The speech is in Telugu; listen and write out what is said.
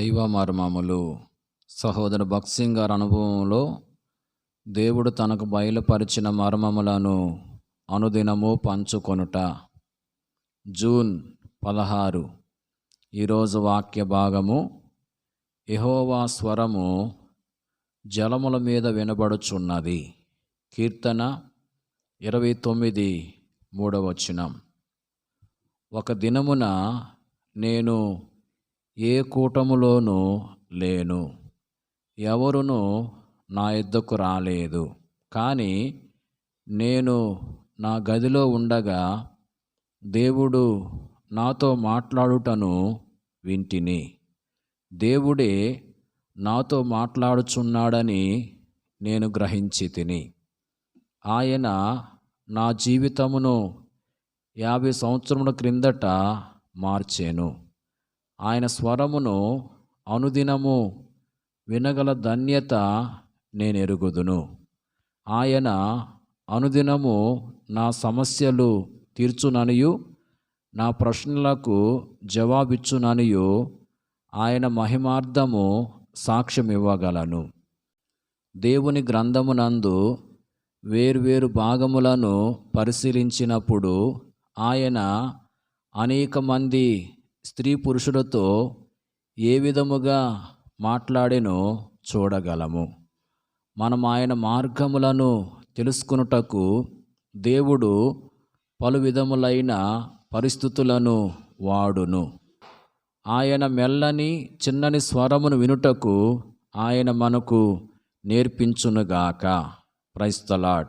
దైవ మర్మములు. సహోదరు భక్సింగ్ గారి అనుభవంలో దేవుడు తనకు బయలుపరిచిన మర్మములను అనుదినము పంచుకొనుట. జూన్ పదహారు. ఈరోజు వాక్య భాగము ఎహోవా స్వరము జలముల మీద వినబడుచున్నది. కీర్తన ఇరవై తొమ్మిది మూడవచనం ఒక దినమున నేను ఏ కూటములోనూ లేను. ఎవరును నా ఇద్దకు రాలేదు. కానీ నేను నా గదిలో ఉండగా దేవుడు నాతో మాట్లాడుటను వింటిని. దేవుడే నాతో మాట్లాడుచున్నాడని నేను గ్రహించి తిని ఆయన నా జీవితమును యాభై సంవత్సరముల క్రిందట మార్చాను. ఆయన స్వరమును అనుదినము వినగల ధన్యత నేను ఎరుగుదును ఆయన అనుదినము నా సమస్యలు తీర్చుననియు నా ప్రశ్నలకు జవాబిచ్చుననియు ఆయన మహిమార్థము సాక్ష్యం ఇవ్వగలను దేవుని గ్రంథమునందు వేర్వేరు భాగములను పరిశీలించినప్పుడు ఆయన అనేక మంది స్త్రీ పురుషులతో ఏ విధముగా మాట్లాడెనో చూడగలము. మనం ఆయన మార్గములను తెలుసుకున్నటకు దేవుడు పలు విధములైన పరిస్థితులను వాడును. ఆయన మెల్లని చిన్నని స్వరమును వినుటకు ఆయన మనకు నేర్పించునుగాక. ప్రైస్తలాడ్